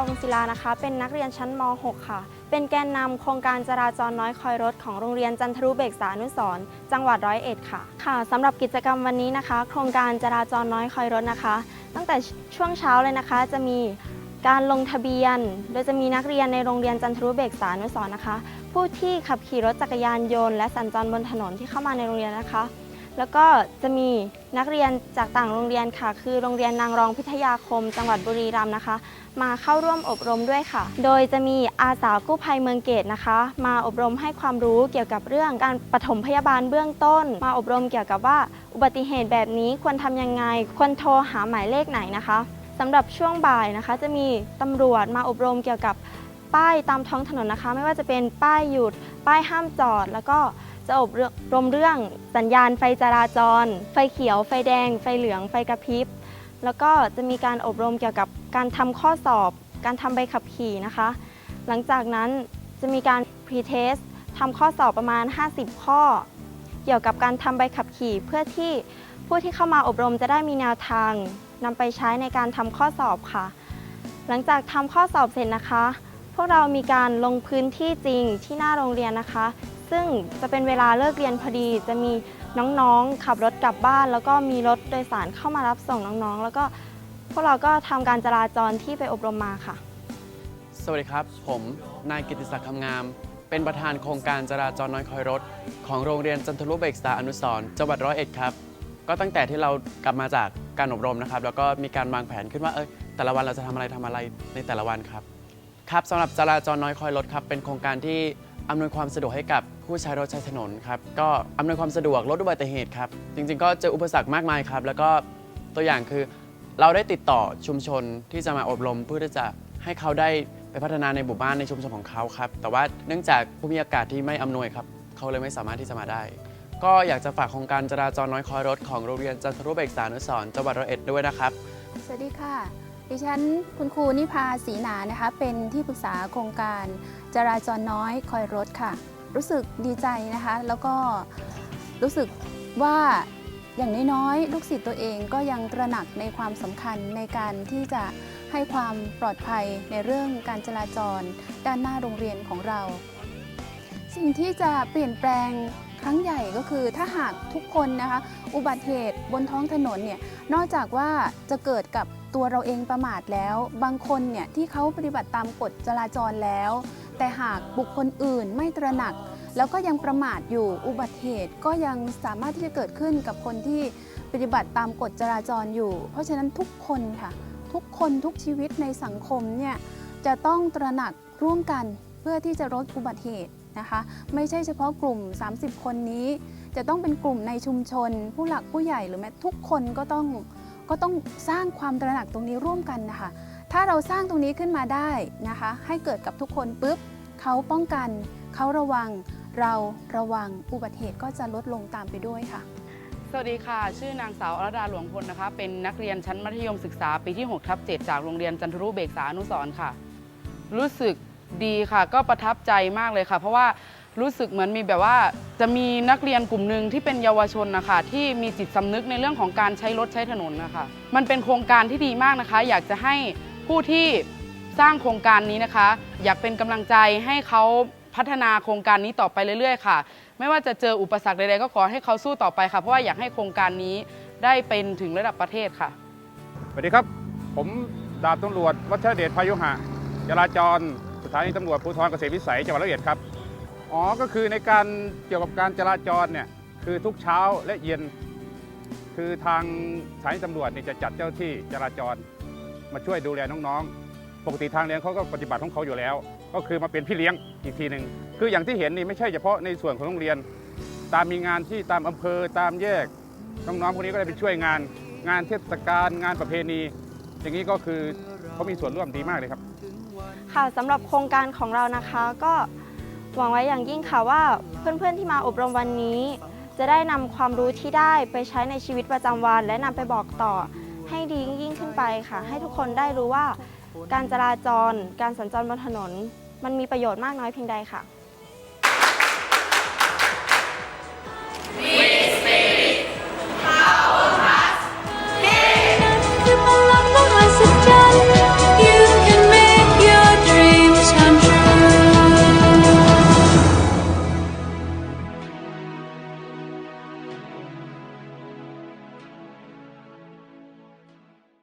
วงศิลานะคะ เป็นนักเรียนชั้นม .6 ค่ะ เป็นแกนนำโครงการจราจรน้อยคอยรถของโรงเรียนจันทรุเบกษานุสรจังหวัดร้อยเอ็ดค่ะค่ะสำหรับกิจกรรมวันนี้นะคะ โครงการจราจรน้อยคอยรถนะคะ ตั้งแต่ช่วงเช้าเลยนะคะ จะมีการลงทะเบียน โดยจะมีนักเรียนในโรงเรียนจันทรุเบกษานุสรนะคะ ผู้ที่ขับขี่รถจักรยานยนต์และสัญจรบนถนนที่เข้ามาในโรงเรียนนะคะ แล้วก็จะมีนักเรียนจากต่างโรงเรียนค่ะ คือโรงเรียนนางรองพิทยาคม จังหวัดบุรีรัมย์นะคะ มาเข้าร่วมอบรมด้วยค่ะ โดยจะมีอาสากู้ภัยเมืองเกตนะคะ มาอบรมให้ความรู้เกี่ยวกับเรื่องการปฐมพยาบาลเบื้องต้น มาอบรมเกี่ยวกับว่าอุบัติเหตุแบบนี้ควรทำยังไง ควรโทรหาหมายเลขไหนนะคะสำหรับช่วงบ่ายนะคะ จะมีตำรวจมาอบรมเกี่ยวกับป้ายตามท้องถนนนะคะ ไม่ว่าจะเป็นป้ายหยุด ป้ายห้ามจอดแล้วก็ จะอบรมเรื่องสัญญาณไฟจราจร ไฟเขียว ไฟแดง ไฟเหลือง ไฟกระพริบ แล้วก็จะมีการอบรมเกี่ยวกับการทำข้อสอบ การทำใบขับขี่นะคะ หลังจากนั้นจะมีการ pre-test ทำข้อสอบประมาณ 50 ข้อ เกี่ยวกับการทำใบขับขี่ เพื่อที่ผู้ที่เข้ามาอบรมจะได้มีแนวทางนำไปใช้ในการทำข้อสอบค่ะ หลังจากทำข้อสอบเสร็จนะคะ พวกเรามีการลงพื้นที่จริงที่หน้าโรงเรียนนะคะ ซึ่งจะเป็นเวลาเลิกเรียนพอดี จะมีน้องๆ ขับรถกลับบ้าน แล้วก็มีรถโดยสารเข้ามารับส่งน้องๆ แล้วก็พวกเราก็ทำการจราจรที่ไปอบรมมาค่ะ สวัสดีครับ ผมนายกิติศักดิ์คำงาม เป็นประธานโครงการจราจรน้อยคอยรถ ของโรงเรียนจันทรุเบกษาอนุสรณ์จังหวัดร้อยเอ็ดครับก็ตั้งแต่ที่เรากลับมาจากการอบรมนะครับ แล้วก็มีการวางแผนขึ้นว่าเอยแต่ละวันเราจะทำอะไรทำอะไรในแต่ละวันครับครับสำหรับจราจรน้อยคอยรถครับเป็นโครงการที่ อำนวยความสะดวกให้กับผู้ใช้รถใช้ถนนครับก็อำนวยความสะดวกลดอุบัติเหตุครับจริงๆ ก็เจออุปสรรคมากมายครับ แล้วก็ตัวอย่างคือเราได้ติดต่อชุมชนที่จะมาอบรม เพื่อที่จะให้เขาได้ไปพัฒนาในหมู่บ้านในชุมชนของเขาครับแต่ว่าเนื่องจากภูมิอากาศที่ไม่อำนวยครับเขาเลยไม่สามารถที่จะมาได้ ก็อยากจะฝากโครงการจราจรน้อยคอยรถของโรงเรียนจันทรุเบกษานุสร์จังหวัดร้อยเอ็ดด้วยนะครับ สวัสดีค่ะ ดิฉันคุณครูนิพาศรีหนานะคะ เป็นที่ปรึกษาโครงการจราจรน้อยคอยรถค่ะ รู้สึกดีใจนะคะ แล้วก็รู้สึกว่าอย่างน้อยๆ ลูกศิษย์ตัวเองก็ยังตระหนักในความสำคัญในการที่จะให้ความปลอดภัยในเรื่องการจราจร ด้านหน้าโรงเรียนของเรา สิ่งที่จะเปลี่ยนแปลงครั้งใหญ่ก็คือถ้าหากทุกคนนะคะ อุบัติเหตุบนท้องถนนเนี่ยนอกจากว่าจะเกิดกับ ตัวเราเองประมาทแล้ว บางคนเนี่ยที่เขาปฏิบัติตามกฎจราจรแล้ว แต่หากบุคคลอื่นไม่ตระหนัก แล้วก็ยังประมาทอยู่อุบัติเหตุก็ยังสามารถที่จะเกิดขึ้นกับคนที่ปฏิบัติตามกฎจราจรอยู่ เพราะฉะนั้นทุกคนค่ะทุกคนทุกชีวิตในสังคมเนี่ยจะต้องตระหนักร่วมกันเพื่อที่จะลดอุบัติเหตุนะคะไม่ใช่เฉพาะกลุ่ม 30 คนนี้ จะต้องเป็นกลุ่มในชุมชน ผู้หลักผู้ใหญ่หรือแม้ทุกคนก็ต้อง ก็ต้องสร้างความตระหนักตรงนี้ร่วมกันนะคะ ถ้าเราสร้างตรงนี้ขึ้นมาได้นะคะ ให้เกิดกับทุกคนปุ๊บเขาป้องกัน เขาระวัง เราระวังอุบัติเหตุก็จะลดลงตามไปด้วยค่ะ สวัสดีค่ะ ชื่อนางสาวอรดาหลวงพลนะคะ เป็นนักเรียนชั้นมัธยมศึกษาปีที่6ทับ7จากโรงเรียนจันทรุเบกษาอนุสร์ค่ะ รู้สึกดีค่ะ ก็ประทับใจมากเลยค่ะ เพราะว่า รู้สึกเหมือนมีแบบว่า จะมีนักเรียนกลุ่มหนึ่งที่เป็นเยาวชนนะคะที่มีจิตสำนึกในเรื่องของการใช้รถใช้ถนนนะคะมันเป็นโครงการที่ดีมากนะคะ อยากจะให้ผู้ที่สร้างโครงการนี้นะคะ อยากเป็นกำลังใจให้เขาพัฒนาโครงการนี้ต่อไปเรื่อย ๆ ค่ะ ไม่ว่าจะเจออุปสรรคใดๆก็ขอให้เขาสู้ต่อไปค่ะ เพราะว่าอยากให้โครงการนี้ได้เป็นถึงระดับประเทศค่ะสวัสดีครับ ผมดาบตำรวจวัชเดชพายุหะจราจรสถานีตำรวจภูธรเกษตรวิสัยจังหวัดร้อยอ็ดครับ อ๋อ ก็คือในการเกี่ยวกับการจราจรเนี่ยคือทุกเช้าและเย็น คือทางสานีตำรวจเนี่ยจะจัดเจ้าที่จราจร มาช่วยดูแลน้องๆ ปกติทางเลี้ยงเขาก็ปฏิบัติของเขาอยู่แล้ว ก็คือมาเป็นพี่เลี้ยงอีกทีหนึ่งคืออย่างที่เห็นนี่ไม่ใช่เฉพาะในส่วนของโรงเรียน ตามมีงานที่ตามอำเภอตามแยกน้องๆพวกนี้ก็ได้ไปช่วยงาน งานเทศกาลงานประเพณี อย่างนี้ก็คือเขามีส่วนร่วมดีมากเลยครับ ค่ะสำหรับโครงการของเรานะคะก็ หวังไว้อย่างยิ่งค่ะว่าเพื่อนๆที่มาอบรมวันนี้ จะได้นำความรู้ที่ได้ไปใช้ในชีวิตประจำวัน และนำไปบอกต่อให้ดียิ่งขึ้นไปค่ะ ให้ทุกคนได้รู้ว่า การจราจร การสัญจรบนถนน มันมีประโยชน์มากน้อยเพียงใดค่ะ